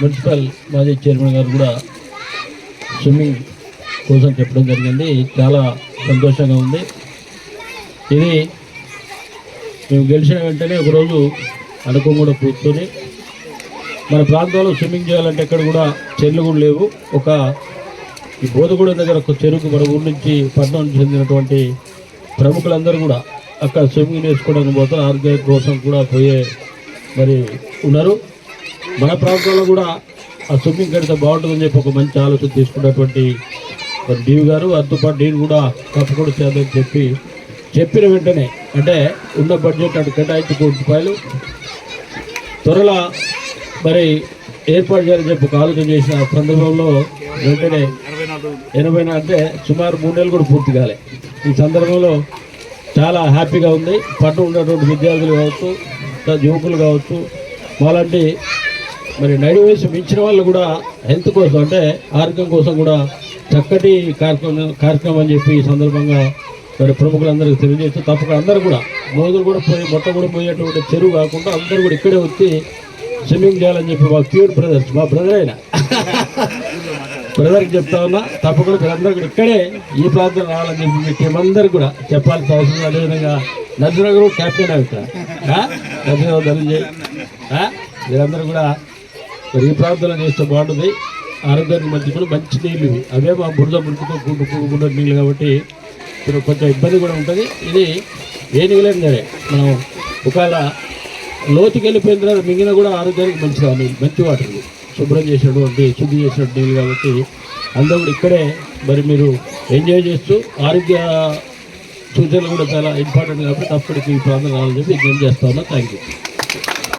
Municipal మాజీ chairman గారు కూడా స్విమ్మింగ్ కోసం చెప్పడం జరిగింది. చాలా సంతోషంగా ఉంది. ఇది మేము గెలిచిన వెంటనే ఒకరోజు అనుకో కూడా కూర్చొని మన ప్రాంతంలో స్విమ్మింగ్ చేయాలంటే ఎక్కడ కూడా చెర్లు కూడా లేవు. ఒక ఈ బోధగూడెం దగ్గర ఒక చెరుకు మన ఊరి నుంచి పట్టణం చెందినటువంటి ప్రముఖులందరూ కూడా అక్కడ స్విమ్మింగ్ నేర్చుకోవడానికి పోతే ఆరోగ్యం కోసం కూడా పోయే మరి ఉన్నారు. మన ప్రాంతంలో కూడా ఆ స్విమ్మింగ్ కడితే బాగుంటుందని చెప్పి ఒక మంచి ఆలోచన తీసుకున్నటువంటి మరి డీవి గారు. వారితో నేను కూడా తప్పకుండా చేద్దని చెప్పి చెప్పిన వెంటనే అంటే ఉన్న బడ్జెట్ అటు కేటాయించి కోటి రూపాయలు త్వరలో మరి ఏర్పాటు చేయాలని చెప్పి ఒక ఆలోచన చేసిన సందర్భంలో వెంటనే ఎనభై అంటే సుమారు మూడు నెలలు కూడా పూర్తి కాలే. ఈ సందర్భంలో చాలా హ్యాపీగా ఉంది. పట్టు ఉన్నటువంటి విద్యార్థులు కావచ్చు యువకులు కావచ్చు వాళ్ళంటి మరి నడి వయసు మించిన వాళ్ళు కూడా హెల్త్ కోసం అంటే ఆరోగ్యం కోసం కూడా చక్కటి కార్యక్రమం కార్యక్రమం అని చెప్పి ఈ సందర్భంగా మరి ప్రముఖులందరికీ తెలియజేస్తూ తప్పకుండా అందరూ కూడా మోదులు కూడా పోయి మొట్ట కూడా పోయేటువంటి చెరువు కాకుండా అందరూ కూడా ఇక్కడే వచ్చి స్విమ్మింగ్ చేయాలని చెప్పి మా ప్యూర్ బ్రదర్స్ మా బ్రదర్ అయినా. బ్రదర్కి చెప్తా ఉన్నా తప్పకుండా మీరందరూ కూడా ఇక్కడే ఈ ప్రాంతం రావాలని చెప్పి మీ టీం అందరూ కూడా చెప్పాల్సిన అవసరం ఉంది. అదేవిధంగా నర్సనగర్ కెప్టెన్ అవుతా నర్సనగర్ ధనంజయ్ మీరందరూ కూడా మరి ఈ ప్రాంతంలో చేస్తే బాగుంటుంది. ఆరోగ్యానికి మంచి కూడా మంచి నీళ్ళు. ఇవి అవే మా బురద బురదతో కూడు కూడుకున్న నీళ్ళు కాబట్టి ఇప్పుడు కొంచెం ఇబ్బంది కూడా ఉంటుంది. ఇది ఏ నీళ్ళైనా సరే మనం ఒకవేళ లోతుకి వెళ్ళిపోయిన తర్వాత మిగిలిన కూడా ఆరోగ్యానికి మంచిగా నీళ్ళు. మంచి వాటర్. శుభ్రం చేసినటువంటి శుద్ధి చేసినటువంటి నీళ్ళు కాబట్టి అందరూ కూడా ఇక్కడే మరి మీరు ఎంజాయ్ చేస్తూ ఆరోగ్య సూచనలు కూడా చాలా ఇంపార్టెంట్ కాబట్టి తప్పటికి ఈ ప్రాంతం కావాలని చెప్పి విజ్ఞప్తి చేస్తా ఉన్నా. Thank you